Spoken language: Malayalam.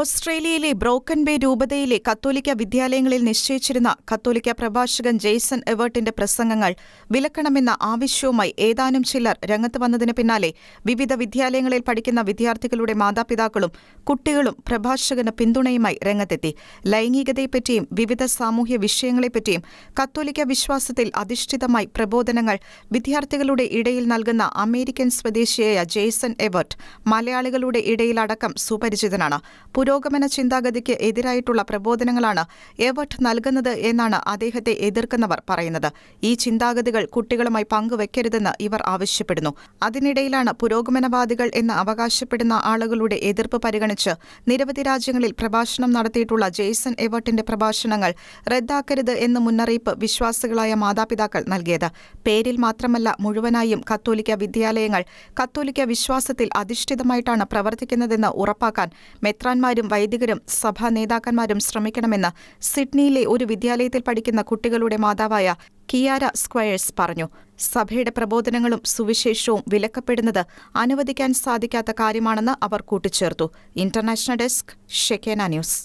ഓസ്ട്രേലിയയിലെ ബ്രോക്കൻ ബേ രൂപതയിലെ കത്തോലിക്ക വിദ്യാലയങ്ങളിൽ നിശ്ചയിച്ചിരുന്ന കത്തോലിക്ക പ്രഭാഷകൻ ജെയ്സൺ എവേർട്ടിന്റെ പ്രസംഗങ്ങൾ വിലക്കണമെന്ന ആവശ്യവുമായി ഏതാനും ചിലർ രംഗത്ത് വന്നതിന് പിന്നാലെ വിവിധ വിദ്യാലയങ്ങളിൽ പഠിക്കുന്ന വിദ്യാർത്ഥികളുടെ മാതാപിതാക്കളും കുട്ടികളും പ്രഭാഷകന് പിന്തുണയുമായി രംഗത്തെത്തി. ലൈംഗികതയെപ്പറ്റിയും വിവിധ സാമൂഹ്യ വിഷയങ്ങളെപ്പറ്റിയും കത്തോലിക്ക വിശ്വാസത്തിൽ അധിഷ്ഠിതമായി പ്രബോധനങ്ങൾ വിദ്യാർത്ഥികളുടെ ഇടയിൽ നൽകുന്ന അമേരിക്കൻ സ്വദേശിയായ ജെയ്സൺ എവേർട്ട് മലയാളികളുടെ ഇടയിലടക്കം സുപരിചിതനാണ്. പുരോഗമന ചിന്താഗതിക്ക് എതിരായിട്ടുള്ള പ്രബോധനങ്ങളാണ് എവട്ട് നൽകുന്നത് എന്നാണ് അദ്ദേഹത്തെ എതിർക്കുന്നവർ പറയുന്നത്. ഈ ചിന്താഗതികൾ കുട്ടികളുമായി പങ്കുവെക്കരുതെന്ന് ഇവർ ആവശ്യപ്പെടുന്നു. അതിനിടയിലാണ് പുരോഗമനവാദികൾ എന്ന് അവകാശപ്പെടുന്ന ആളുകളുടെ എതിർപ്പ് പരിഗണിച്ച് നിരവധി രാജ്യങ്ങളിൽ പ്രഭാഷണം നടത്തിയിട്ടുള്ള ജെയ്സൺ എവട്ടിന്റെ പ്രഭാഷണങ്ങൾ റദ്ദാക്കരുത് എന്ന് മുന്നറിയിപ്പ് വിശ്വാസികളായ മാതാപിതാക്കൾ നൽകിയത്. പേരിൽ മാത്രമല്ല മുഴുവനായും കത്തോലിക്ക വിദ്യാലയങ്ങൾ കത്തോലിക്ക വിശ്വാസത്തിൽ അധിഷ്ഠിതമായിട്ടാണ് പ്രവർത്തിക്കുന്നതെന്ന് ഉറപ്പാക്കാൻ മെത്രാൻമാരും വൈദികരും സഭാ നേതാക്കന്മാരും ശ്രമിക്കണമെന്ന് സിഡ്നിയിലെ ഒരു വിദ്യാലയത്തിൽ പഠിക്കുന്ന കുട്ടികളുടെ മാതാവായ കിയാര സ്ക്വയേഴ്സ് പറഞ്ഞു. സഭയുടെ പ്രബോധനങ്ങളും സുവിശേഷവും വിലക്കപ്പെടുന്നത് അനുവദിക്കാൻ സാധിക്കാത്ത കാര്യമാണെന്ന് അവർ കൂട്ടിച്ചേർത്തു. International desk Shekinah news.